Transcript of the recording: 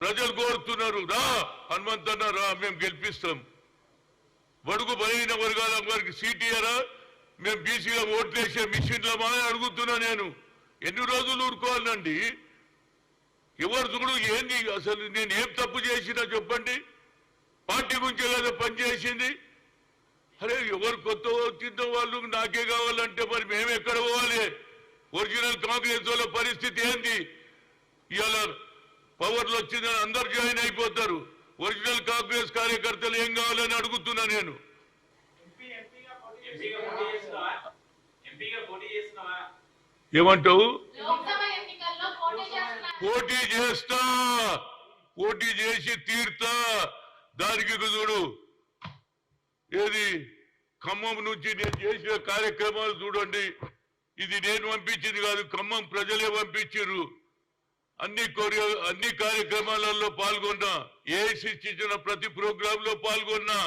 ప్రజలు కోరుతున్నారు. రా హనుమంతన్న రా మేము గెలిపిస్తాం. బడుగు బలహీన వర్గాల వారికి సీట్ ఇయ్యరా? మేము బీసీలో ఓట్లేసే మిషన్లమా అని అడుగుతున్నా నేను. ఎన్ని రోజులు ఊరుకోవాలండి? ఎవరు చూడు ఏంది అసలు నేను ఏం తప్పు చేసినా చెప్పండి. పార్టీ గురించి కదా పని చేసింది. అరే ఎవరు కొత్త వచ్చిందో వాళ్ళు నాకే కావాలంటే మరి మేము ఎక్కడ పోవాలి? ఒరిజినల్ కాంగ్రెస్ వాళ్ళ పరిస్థితి ఏంది? ఇవాళ పవర్లు వచ్చిందని అందరు జాయిన్ అయిపోతారు. ఒరిజినల్ కాంగ్రెస్ కార్యకర్తలు ఏం కావాలని అడుగుతున్నా నేను. ఏమంటావు? పోటీ చేస్తా. పోటీ చేసి తీర్తా. దానికి చూడు. ఏది? ఖమ్మం నుంచి నేను చేసిన కార్యక్రమాలు చూడండి. ఇది నేను పంపించింది కాదు ఖమ్మం ప్రజలే పంపించారు అన్ని కొరియో అన్ని కార్యక్రమాలలో పాల్గొన్నా ఏఐసిసి ఇచ్చిన ప్రతి ప్రోగ్రామ్లో పాల్గొన్నా